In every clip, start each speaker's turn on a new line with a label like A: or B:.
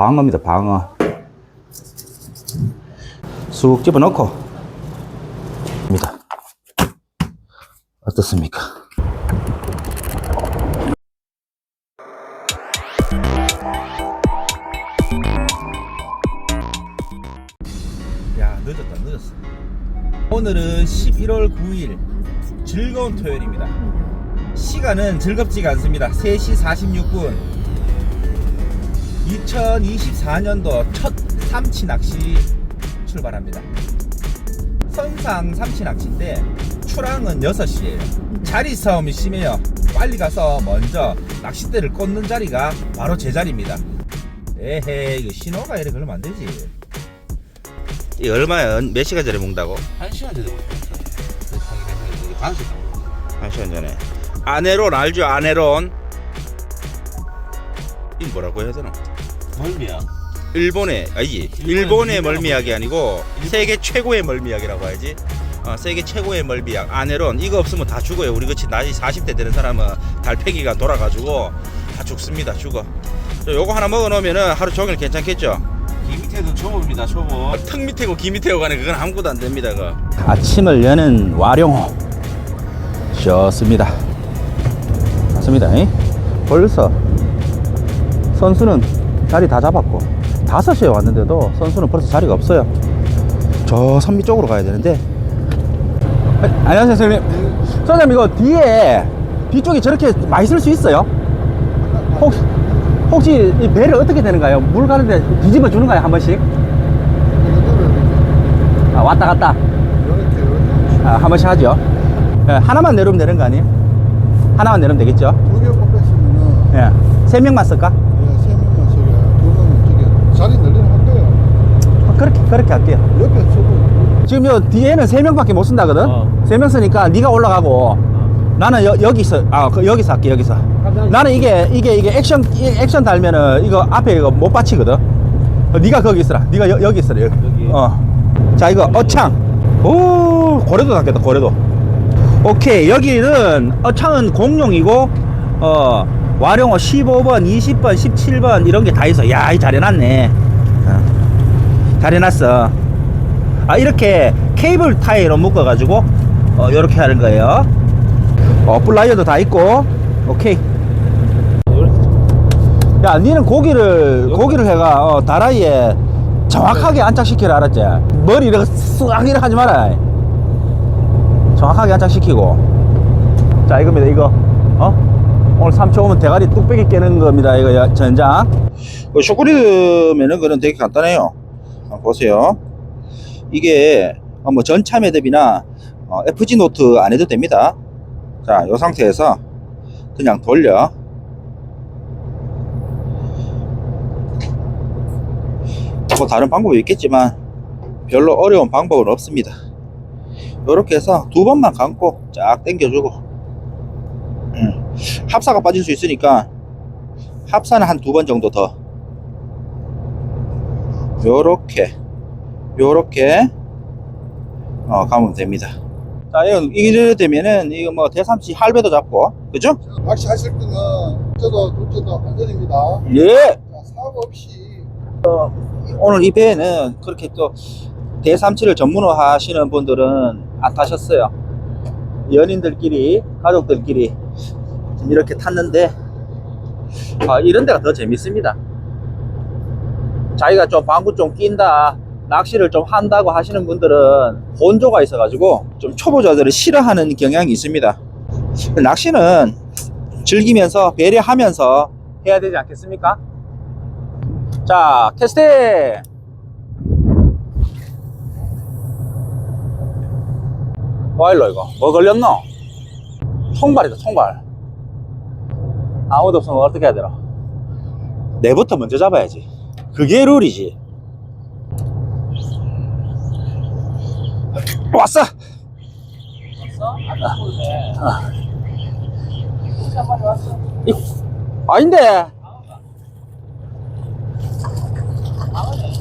A: 방어입니다, 방어. 쑥 집어넣고, 입니다. 어떻습니까? 야, 늦었다, 늦었어. 오늘은 11월 9일 즐거운 토요일입니다. 시간은 즐겁지가 않습니다. 3시 46분. 2024년도 첫 삼치 낚시 출발합니다. 선상 삼치 낚시인데 출항은 6시에요. 자리 싸움이 심해요. 빨리 가서 먼저 낚싯대를 꽂는 자리가 바로 제 자리입니다. 에헤, 이거 신호가 이래 그러면 안 되지. 이 얼마야? 몇 시간 전에 먹는다고?
B: 한 시간 전에 반 시간.
A: 한 시간 전에. 아네론 알죠? 아네론. 이 뭐라고 해야 되나?
B: 멀미야.
A: 일본의 아니지 일본의 멀미약이 아니고 세계 최고의 멀미약이라고 해야지. 어, 세계 최고의 멀미약. 아네론 이거 없으면 다 죽어요. 우리 같이 나이 40대 되는 사람은 달팽이가 돌아가지고 다 죽습니다 죽어. 저 요거 하나 먹어 놓으면은 하루 종일 괜찮겠죠?
B: 이 밑에도 초보입니다. 초보.
A: 턱 밑에고 귀 밑에고 가네 그건 아무것도 안 됩니다 그 아침을 여는 와룡호. 좋습니다. 맞습니다 잉? 벌써 선수는 자리 다 잡았고 5시에 왔는데도 선수는 벌써 자리가 없어요 저 선미 쪽으로 가야 되는데 아, 안녕하세요 선생님 선생님 이거 뒤에 뒤쪽에 저렇게 많이 쓸수 있어요? 혹시 혹시 이 배를 어떻게 되는가요? 물 가는데 뒤집어 주는가요 한 번씩? 아, 왔다 갔다 아, 한 번씩 하죠 예, 하나만 내려면 되는 거 아니에요? 하나만 내려면 되겠죠?
C: 두개 뽑혔으면은
A: 예. 세 명만 쓸까?
C: 예, 세 명만 서야 두명 저기 자리 늘리는 할 거예요.
A: 어, 그렇게 그렇게 할게요.
C: 옆에 서고.
A: 지금 요 뒤에는 세 명밖에 못 쓴다거든?
B: 어.
A: 세 명 쓰니까 네가 올라가고 나는 여, 여기서 아 그, 여기서 할게 여기서. 나는 이게 이게 이게 액션 이 액션 달면은 이거 앞에 이거 못 받치거든? 어, 네가 거기 있어라. 네가 여, 여기 있어라 여기.
B: 여기.
A: 어자 이거 어창. 오 고래도 낚겠다 고래도. 오케이 여기는 어창은 공룡이고 어 와룡어 15번 20번 17번 이런 게 다 있어. 야이 잘 해놨네 어, 잘 해놨어. 아 이렇게 케이블 타이로 묶어 가지고 어 이렇게 하는 거예요. 어 플라이어도 다 있고. 오케이. 야 니는 고기를 고기를 해가 어, 다라이에 정확하게 안착시키라 알았지? 머리 이렇게 쓱 이렇게 하지 마라. 정확하게 안착시키고. 자 이겁니다 이거. 어? 오늘 3초 오면 대가리 뚝배기 깨는 겁니다 이거 야- 전장. 쇼크리드면은 그런 되게 간단해요 보세요 이게 어, 뭐 전차 매듭이나 어, FG 노트 안 해도 됩니다. 자, 이 상태에서 그냥 돌려. 뭐 다른 방법이 있겠지만 별로 어려운 방법은 없습니다. 이렇게 해서 두 번만 감고 쫙 당겨주고 음, 합사가 빠질 수 있으니까 합사는 한 두 번 정도 더 요렇게 요렇게 어, 가면 됩니다. 자, 이거 이래 되면은 이거 뭐 대삼치 할배도 잡고, 그죠?
C: 낚시 하실 때는 저도 둘째도 안전입니다.
A: 예.
C: 자, 사고 없이
A: 오늘 이 배에는 그렇게 또 대삼치를 전문으로 하시는 분들은 안 타셨어요. 연인들끼리, 가족들끼리 좀 이렇게 탔는데, 아, 이런 데가 더 재밌습니다. 자기가 좀 방구 좀 낀다, 낚시를 좀 한다고 하시는 분들은 본조가 있어가지고 좀 초보자들을 싫어하는 경향이 있습니다. 낚시는 즐기면서 배려하면서 해야 되지 않겠습니까? 자, 캐스팅! 와일로 이거. 뭐 걸렸노? 통발이다, 통발. 아무도 없으면 어떻게 해야 되나? 내부터 먼저 잡아야지. 그게 룰이지. 왔어! 이, 아닌데.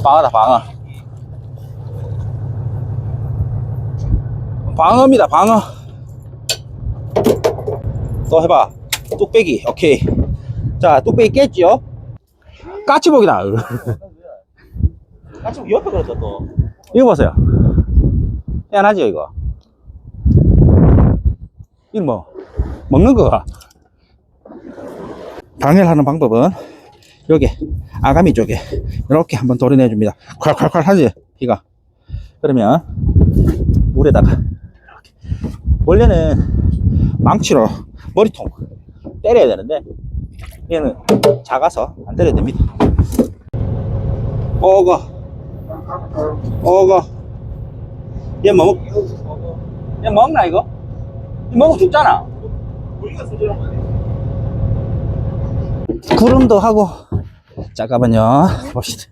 A: 방어다, 방어. 방어입니다, 방어. 또 해봐. 뚝배기, 오케이. 자, 뚝배기 깼죠? 까치복이다.
B: 까치 옆에 그랬다 또.
A: 이거 보세요. 희한하죠, 이거? 이거 뭐, 먹는 거가. 방해하는 방법은, 요게, 아가미 쪽에, 이렇게 한번 도려내줍니다. 콸콸콸 하지, 비가. 그러면, 물에다가, 이렇게. 원래는, 망치로 머리통 때려야 되는데, 얘는 작아서 안 때려야 됩니다. 어거. 어거. 얘 뭐, 먹, 얘 먹나, 이거? 이 먹어 죽잖아. 구름도 하고. 잠깐만요. 봅시다.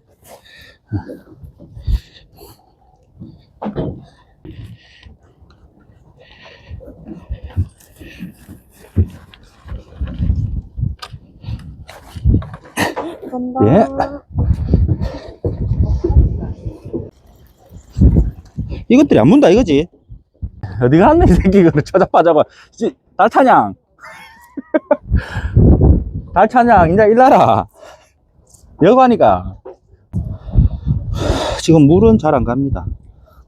A: 예. 이것들이 안 문다, 이거지? 어디 갔네, 이 새끼, 찾아봐잡아. 씨, 달차냥. 달차냥, 이제 일나라. 여가니까. 지금 물은 잘 안 갑니다.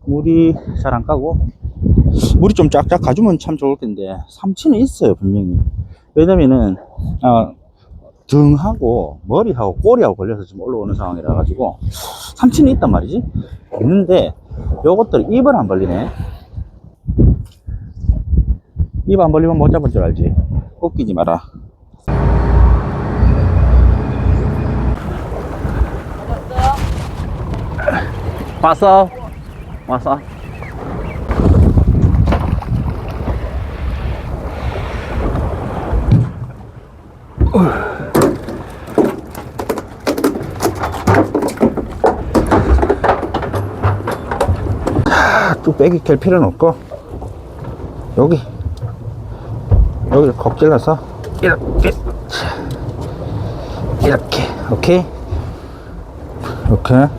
A: 물이 잘 안 가고. 물이 좀 쫙쫙 가주면 참 좋을 텐데, 삼치는 있어요, 분명히. 왜냐면은, 어, 등하고 머리하고 꼬리하고 걸려서 지금 올라오는 상황이라 가지고 삼치는 있단 말이지. 있는데 요것들 입을 안 벌리네. 입 안 벌리면 못 잡을 줄 알지. 꺾이지 마라. 왔어? 왔어 뚝배기 캘 필요는 없고 여기 여기를 겁질러서 이렇게. 이렇게 오케이? 이렇게.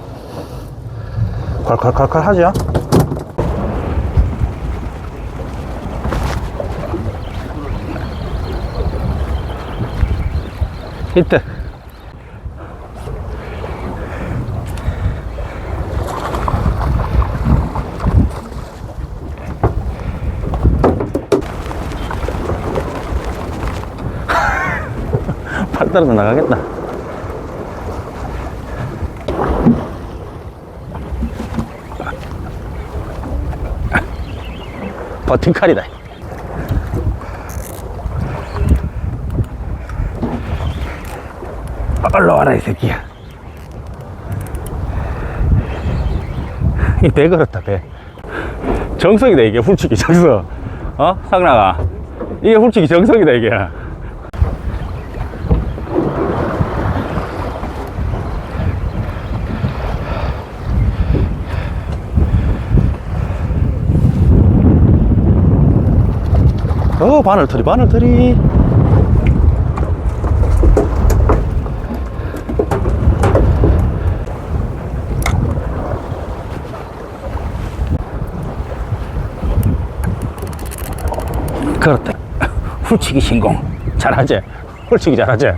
A: 콸콸콸콸 하죠? 히트 팔 떨어져 나가겠다. 버팅칼이다. 얼로 와라, 이 새끼야. 이 배 걸었다, 배. 정석이다, 이게, 훌치기 정석. 어? 상나가. 이게 훌치기 정석이다, 이게. 어 바늘털이 바늘털이. 그렇다. 훌치기 신공. 잘하지? 훌치기 잘하지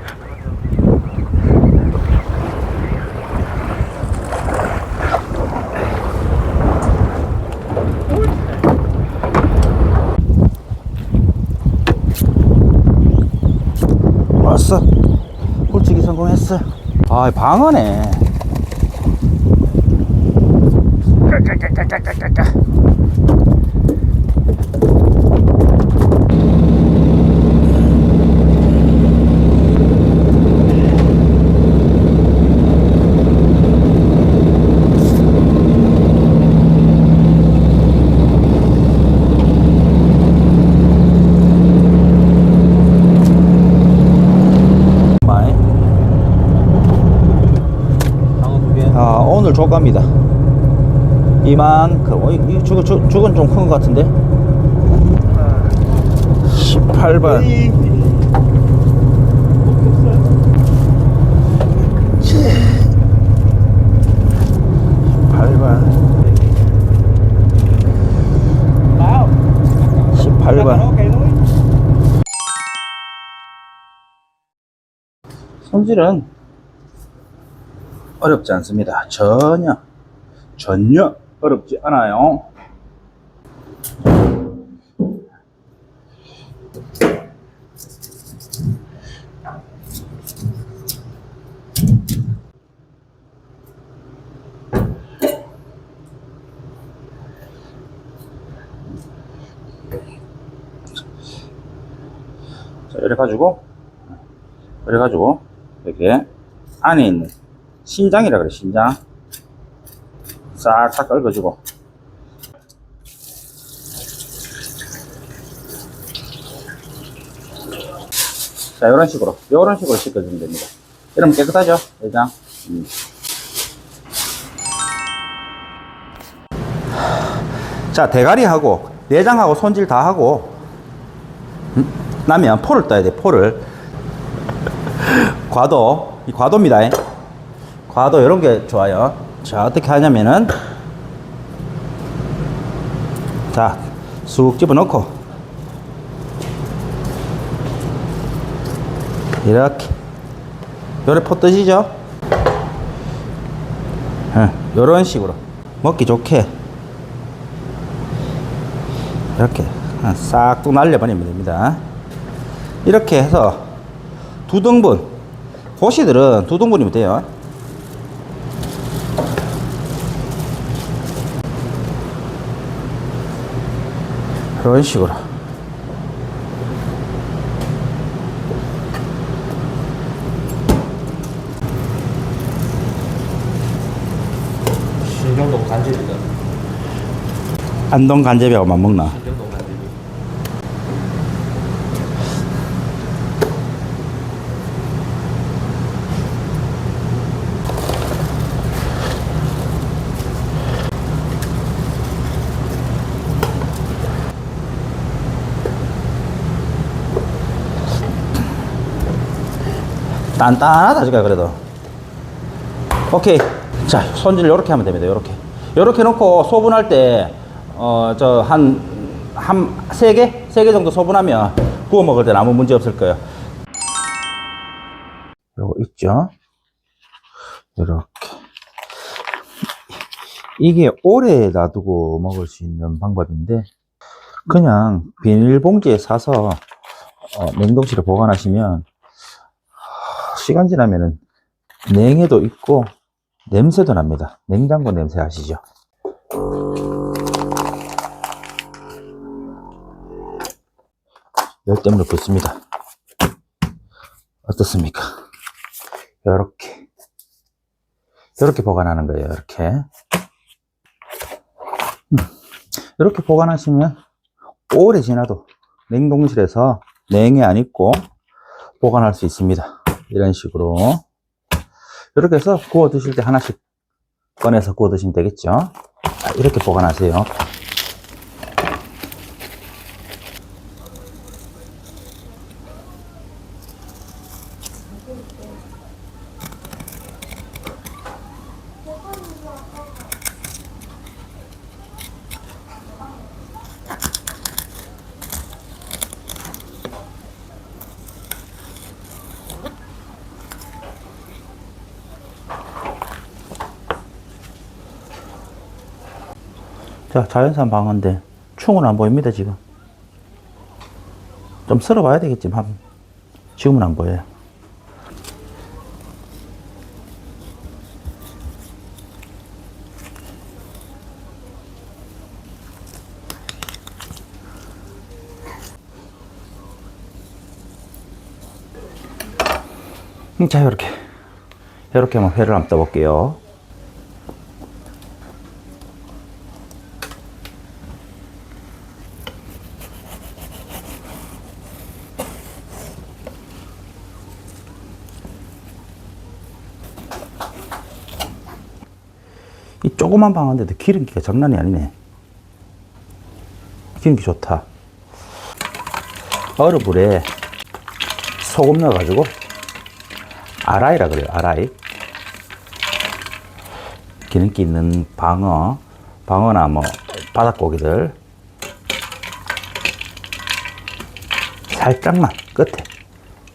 A: 왔어 홀치기 성공했어 아 방어네 짜짜짜짜짜짜짜. 많이
B: 방어 두 개.
A: 아 오늘 조가입니다. 이만큼 어, 이, 이 죽은, 죽, 죽은 좀큰 것 같은데? 18번. 18번. 18번. 손질은 어렵지 않습니다. 전혀, 전혀 어렵지 않아요. 자, 이래 가지고, 이래 가지고, 이렇게 안에 있는 신장이라 그래, 신장. 싹싹 긁어주고. 자, 이런 식으로, 이런 식으로 씻어주면 됩니다. 이러면 깨끗하죠, 내장. 음. 자, 대가리하고, 내장하고 손질 다 하고, 음, 나면 포를 떠야 돼, 포를. 과도, 이 과도입니다. 과도 이런 게 좋아요. 자, 어떻게 하냐면은, 자, 쑥 집어넣고, 이렇게. 요래 포 뜨시죠? 예, 요런 식으로. 먹기 좋게. 이렇게. 싹둑 날려버리면 됩니다. 이렇게 해서 두 등분. 고시들은 두 등분이면 돼요. 이런 식으로.
B: 신정동 간집이다.
A: 안동 간제비하고만 먹나?
B: 신정동 간집이.
A: 단단하다 지금 그래도. 오케이. 자 손질 이렇게 하면 됩니다. 이렇게. 이렇게 놓고 소분할 때 어 저 한 한 세 개? 세 개 정도 소분하면 구워 먹을 때는 아무 문제 없을 거예요. 요거 있죠? 이렇게. 이게 오래 놔두고 먹을 수 있는 방법인데 그냥 비닐봉지에 싸서 어, 냉동실에 보관하시면 시간 지나면은 냉해도 있고 냄새도 납니다. 냉장고 냄새 아시죠? 열 때문에 붙습니다. 어떻습니까? 이렇게 이렇게 보관하는 거예요. 이렇게 이렇게 보관하시면 오래 지나도 냉동실에서 냉해 안 있고 보관할 수 있습니다. 이런 식으로. 이렇게 해서 구워 드실 때 하나씩 꺼내서 구워 드시면 되겠죠. 자, 이렇게 보관하세요. 자, 자연산 방어인데 충은 안 보입니다, 지금. 좀 썰어 봐야 되겠지, 한. 지금은 안 보여요. 음, 자, 이렇게. 이렇게 한번 회를 한번 떠볼게요. 이 조그만 방인데도 기름기가 장난이 아니네. 기름기 좋다. 얼음물에 소금 넣어가지고 아라이라 그래요. 아라이. 기름기 있는 방어, 방어나 뭐 바닥고기들 살짝만 끝에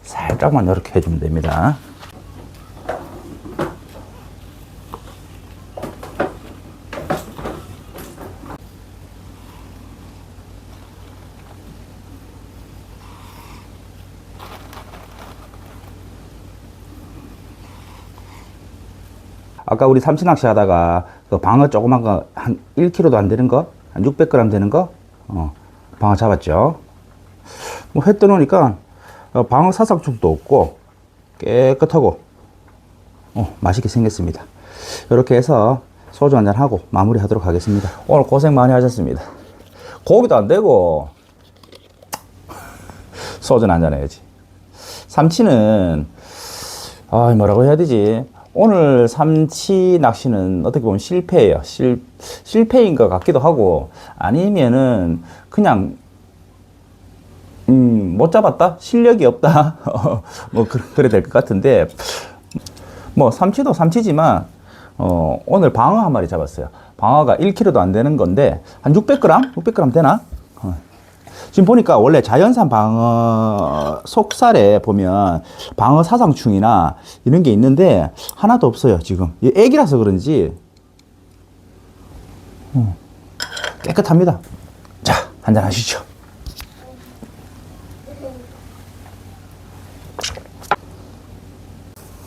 A: 살짝만 이렇게 해주면 됩니다. 아까 우리 삼치 낚시 하다가 그 방어 조그만 거 한 1kg도 안 되는 거, 한 600g 되는 거, 어, 방어 잡았죠. 뭐 회 떠놓으니까 어, 방어 사상충도 없고 깨끗하고 어, 맛있게 생겼습니다. 이렇게 해서 소주 한잔 하고 마무리 하도록 하겠습니다. 오늘 고생 많이 하셨습니다. 고기도 안 되고 소주 한잔 해야지. 삼치는 아 뭐라고 해야 되지? 오늘 삼치 낚시는 어떻게 보면 실패예요. 실 실패인 것 같기도 하고 아니면은 그냥 음, 못 잡았다? 실력이 없다? 뭐, 그, 그래 될 것 같은데, 뭐, 삼치도 삼치지만, 어, 오늘 방어 한 마리 잡았어요. 방어가 1kg도 안 되는 건데, 한 600g? 600g 되나? 어. 지금 보니까 원래 자연산 방어 속살에 보면 방어 사상충이나 이런 게 있는데, 하나도 없어요, 지금. 이 애기라서 그런지, 음, 깨끗합니다. 자, 한잔 하시죠.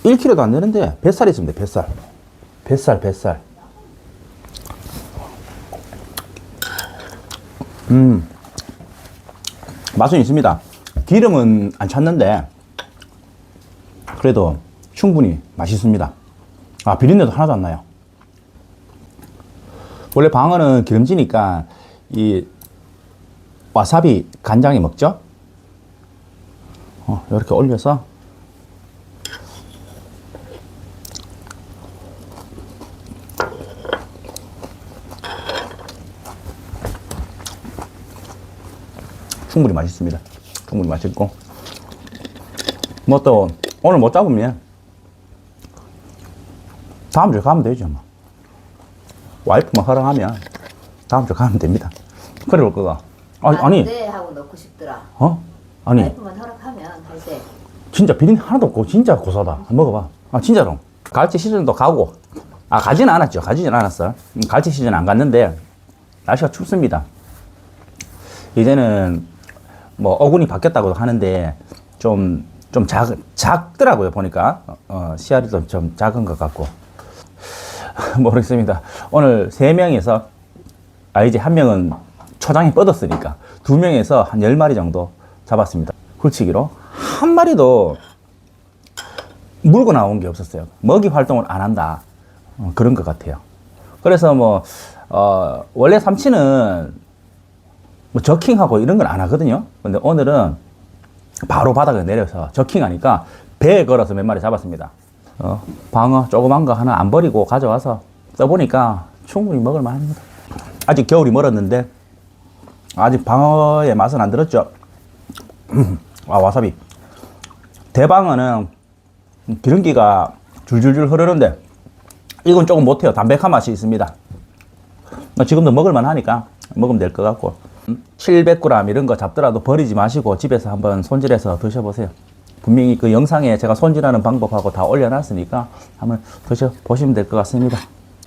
A: 1kg도 안 되는데 뱃살 있습니다. 뱃살. 뱃살, 뱃살. 음. 맛은 있습니다. 기름은 안 찼는데 그래도 충분히 맛있습니다. 아, 비린내도 하나도 안 나요. 원래 방어는 기름지니까 이 와사비 간장에 먹죠? 어, 이렇게 올려서 충분히 맛있습니다. 충분히 맛있고. 뭐 또, 오늘 못 잡으면, 다음 주에 가면 되죠, 뭐. 와이프만 허락하면, 다음 주에 가면 됩니다. 그래 볼 거가. 아니, 아니,
D: 네 하고 넣고 싶더라.
A: 어? 아니,
D: 와이프만 허락하면 할 때
A: 진짜 비린 하나도 없고, 진짜 고소하다. 한번 먹어봐. 아, 진짜로. 갈치 시즌도 가고, 아, 가지는 않았죠. 가지는 않았어. 음, 갈치 시즌 안 갔는데, 날씨가 춥습니다. 이제는 뭐 어군이 바뀌었다고 하는데 좀, 좀 작, 작더라고요, 보니까. 어, 씨알이 좀 작은 것 같고. 모르겠습니다. 오늘 세 명에서, 아, 이제 한 명은 초장에 뻗었으니까 두 명에서 한 열 마리 정도 잡았습니다. 굴치기로. 한 마리도 물고 나온 게 없었어요. 먹이 활동을 안 한다. 어, 그런 것 같아요. 그래서 뭐, 어, 원래 삼치는 뭐 저킹하고 이런 건 안 하거든요. 근데 오늘은 바로 바닥에 내려서 저킹하니까 배에 걸어서 몇 마리 잡았습니다. 어, 방어 조그만 거 하나 안 버리고 가져와서 써보니까 충분히 먹을 만 합니다. 아직 겨울이 멀었는데 아직 방어의 맛은 안 들었죠. 아 와사비. 대방어는 기름기가 줄줄줄 흐르는데 이건 조금 못해요. 담백한 맛이 있습니다. 뭐 지금도 먹을만 하니까 먹으면 될 것 같고 700g 이런 거 잡더라도 버리지 마시고 집에서 한번 손질해서 드셔보세요. 분명히 그 영상에 제가 손질하는 방법하고 다 올려놨으니까 한번 드셔보시면 될 것 같습니다.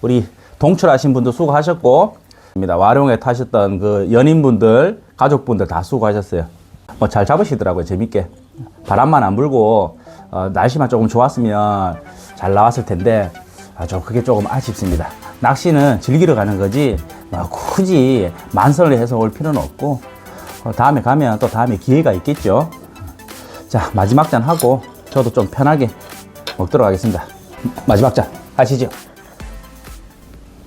A: 우리 동출하신 분도 수고하셨고 와룡에 타셨던 그 연인분들 가족분들 다 수고하셨어요. 뭐 잘 잡으시더라고요 재밌게 바람만 안 불고 어, 날씨만 조금 좋았으면 잘 나왔을 텐데 아, 저 그게 조금 아쉽습니다. 낚시는 즐기러 가는 거지 뭐 굳이 만선을 해서 올 필요는 없고 어, 다음에 가면 또 다음에 기회가 있겠죠. 자 마지막 잔 하고 저도 좀 편하게 먹도록 하겠습니다. 마지막 잔 하시죠.